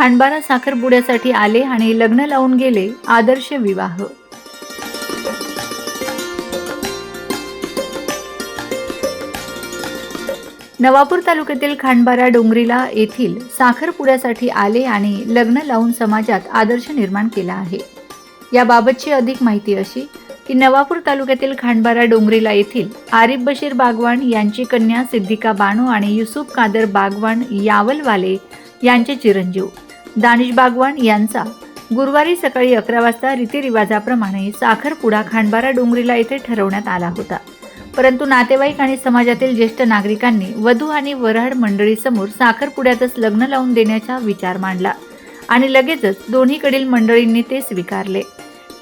खांडबारा साखरपुड्यासाठी आले आणि लग्न लावून गेले आदर्श विवाह. नवापूर तालुक्यातील खांडबारा डोंगरीला येथील साखरपुड्यासाठी आले आणि लग्न लावून समाजात आदर्श निर्माण केला आहे. याबाबतची अधिक माहिती अशी की नवापूर तालुक्यातील खांडबारा डोंगरीला येथील आरिफ बशीर बागवान यांची कन्या सिद्धिका बानू आणि युसुफ कादर बागवान यावलवाले यांचे चिरंजीव. दानिश बागवान यांचा. गुरुवारी सकाळी अकरा वाजता रीतिरिवाजाप्रमाणे साखरपुडा खांडबारा डोंगरीला येथे ठरवण्यात आला होता. परंतु नातेवाईक आणि समाजातील ज्येष्ठ नागरिकांनी वधू आणि वऱ्हाड मंडळीसमोर साखरपुड्यातच लग्न लावून देण्याचा विचार मांडला आणि लगेचच दोन्हीकडील मंडळींनी ते स्वीकारले.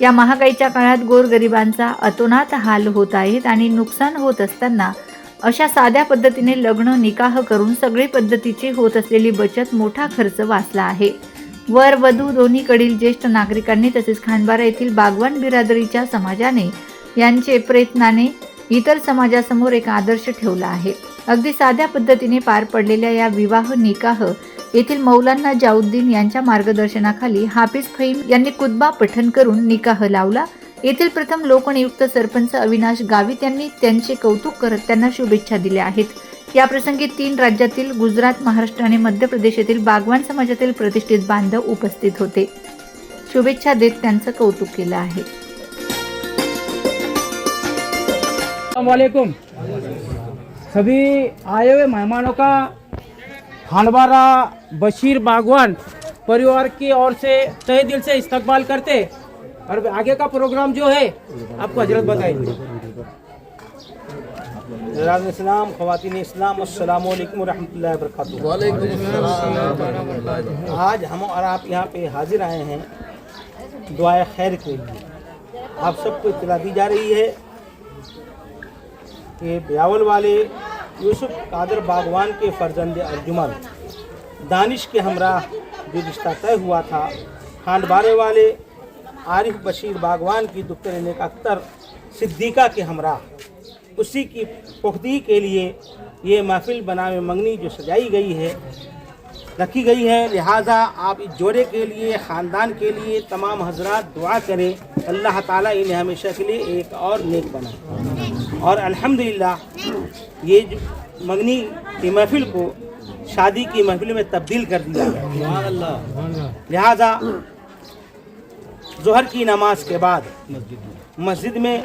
या महागाईच्या काळात गोरगरिबांचा अतोनात हाल होत आहेत आणि नुकसान होत असताना अशा साध्या पद्धतीने लग्न निकाह करून सगळी पद्धतीची होत असलेली बचत मोठा खर्च वाचला आहे. वर वधू दोन्हीकडील ज्येष्ठ नागरिकांनी तसेच खांडबारा येथील बागवान बिरादरीच्या समाजाने यांचे प्रयत्नाने इतर समाजासमोर एक आदर्श ठेवला आहे. अगदी साध्या पद्धतीने पार पडलेल्या या विवाह निकाह येथील मौलांना जाउद्दीन यांच्या मार्गदर्शनाखाली हाफिज फहीम यांनी कुदबा पठण करून निकाह लावला. येथील प्रथम लोकनियुक्त सरपंच अविनाश गावित यांनी त्यांचे कौतुक करत त्यांना शुभेच्छा दिल्या आहेत. या प्रसंगी तीन राज्यातील गुजरात महाराष्ट्र आणि मध्य प्रदेश येथील बागवान समाजातील प्रतिष्ठित बांधव उपस्थित होते. शुभेच्छा देत त्यांचं कौतुक केलं आहे. सभी आए हुए मेहमानों का खानबारा बशीर बागवान परिवार की ओर से तहे दिल से इस्तकबाल करते اور آگے کا پروگرام جو ہے آپ کو حضرت بتائیں گے۔ السلام خواتین اسلام السلام علیکم ورحمۃ اللہ وبرکاتہ۔ آج ہم اور آپ یہاں پہ حاضر آئے ہیں دعائیں خیر کے لیے۔ آپ سب کو اطلاع دی جا رہی ہے کہ بیاول والے یوسف قادر باغوان کے فرزند ارجمن دانش کے ہمراہ جو رشتہ طے ہوا تھا کھانڈ بارے والے عارف بشیر باغوان کی دکتر نیک اختر صدیقہ کے ہمراہ۔ اسی کی پختگی کے لیے یہ محفل بنام منگنی جو سجائی گئی ہے رکھی گئی ہے۔ لہٰذا آپ اس جوڑے کے لیے خاندان کے لیے تمام حضرات دعا کریں۔ اللہ تعالیٰ انہیں ہمیشہ کے لیے ایک اور نیک بنا اور الحمدللہ یہ منگنی کی محفل کو شادی کی محفل میں تبدیل کر دیا لہٰذا ظہر کی نماز کے بعد، مسجد میں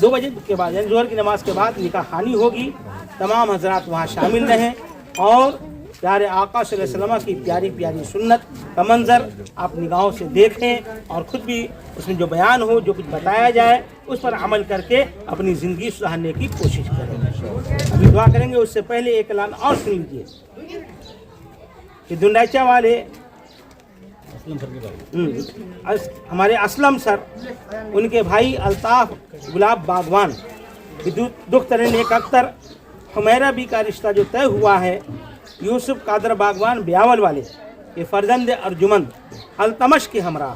دو بجے کے بعد یعنی ظہر کی نماز کے بعد نکاح خانی ہوگی، تمام حضرات وہاں شامل رہیں اور پیارے آقا صلی اللہ علیہ وسلم کی پیاری پیاری سنت کا منظر آپ نگاہوں سے دیکھیں اور خود بھی اس میں جو بیان ہو، جو کچھ بتایا جائے، اس پر عمل کر کے اپنی زندگی سدھارنے کی کوشش کریں۔ ابھی دعا کریں گے، اس سے پہلے ایک اعلان اور سن لیجیے کہ دنڈائچہ والے हमारे असलम सर उनके भाई अल्ताफ गुलाब बागवान की दु, दुख तरह एक अख्तर हुमैरा भी का रिश्ता जो तय हुआ है यूसुफ कादर बागवान ब्यावल वाले ये फर्जंद अर्जुमन अलतमश के हमरा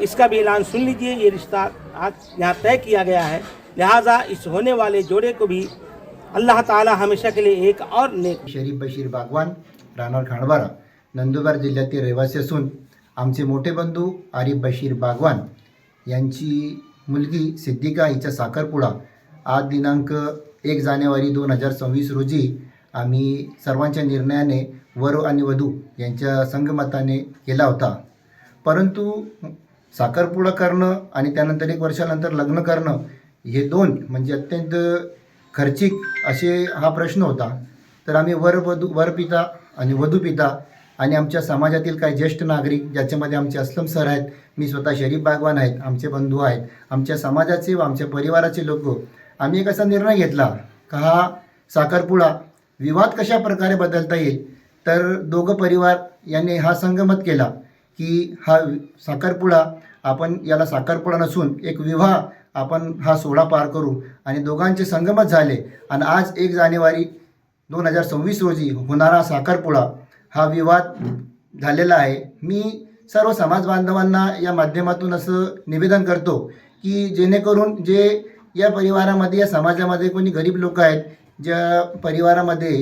इसका भी ऐलान सुन लीजिए ये रिश्ता आज यहाँ तय किया गया है लिहाजा इस होने वाले जोड़े को भी अल्लाह ताला हमेशा के लिए एक और नेक शरीफ बशीर बागवान राहणार खांडबारा नंदुरबार जिल्ह्यातील रहिवासी असून आमचे मोठे बंधू आरिफ बशीर बागवान यांची मुलगी सिद्धिका हिचा साखरपुडा. आज दिनांक एक जानेवारी दोन हजार सव्वीस रोजी आम्ही सर्वांच्या निर्णयाने वर आणि वधू यांच्या संगमताने केला होता. परंतु साखरपुडा करणं आणि त्यानंतर एक वर्षानंतर लग्न करणं हे दोन म्हणजे अत्यंत खर्चिक असे हा प्रश्न होता. तर आम्ही वर वधू वर पिता आणि वधूपिता आणि आमच्या समाजातील काही ज्येष्ठ नागरिक ज्याच्यामध्ये आमचे असलम सर आहेत मी स्वतः शरीफ बागवान आहेत आमचे बंधू आहेत आमच्या समाजाचे व आमच्या परिवाराचे लोक आम्ही एक असा निर्णय घेतला का हा साखरपुडा विवाद कशा प्रकारे बदलता येईल? तर दोघं परिवार यांनी हा संगमत केला की हा साखरपुळा साखरपुडा आपण याला साखरपुडा नसून एक विवाह आपण हा सोहळा पार करू. आणि दोघांचे संगमत झाले. आणि आज एक जानेवारी दोन हजार सव्वीस रोजी होणारा साखरपुडा हा विवाद झालेला आहे. मी सर्व समाज बांधवांना या माध्यमातून असं निवेदन करतो की जेणेकरून जे या परिवारामध्ये या समाजामध्ये कोणी गरीब लोक आहेत ज्या परिवारामध्ये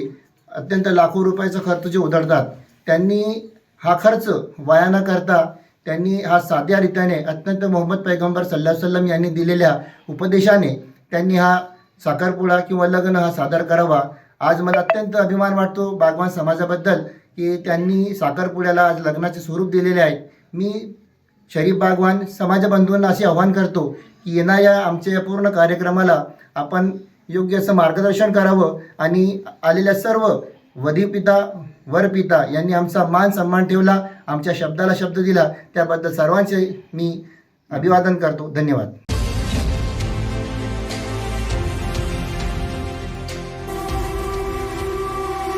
अत्यंत लाखो रुपयाचा खर्च जे उधळतात त्यांनी हा खर्च वाया न करता त्यांनी हा साध्या रीतीने अत्यंत मोहम्मद पैगंबर सल्ला सल्लम यांनी दिलेल्या उपदेशाने त्यांनी हा साखरपुडा किंवा लग्न हा सादर करावा. आज मला अत्यंत अभिमान वाटतो बागवान समाजाबद्दल. की त्यांनी साखरपुड्याला आज लग्नाचे स्वरूप दिलेले आहे. मी शरीफ बागवान समाज बंधूंना असे आवाहन करतो की येणाऱ्या आमच्या या पूर्ण कार्यक्रमाला आपण योग्य असं मार्गदर्शन करावं आणि आलेल्या सर्व वधीपिता वरपिता यांनी आमचा मान सन्मान ठेवला आमच्या शब्दाला शब्द दिला. त्याबद्दल सर्वांचे मी अभिवादन करतो. धन्यवाद.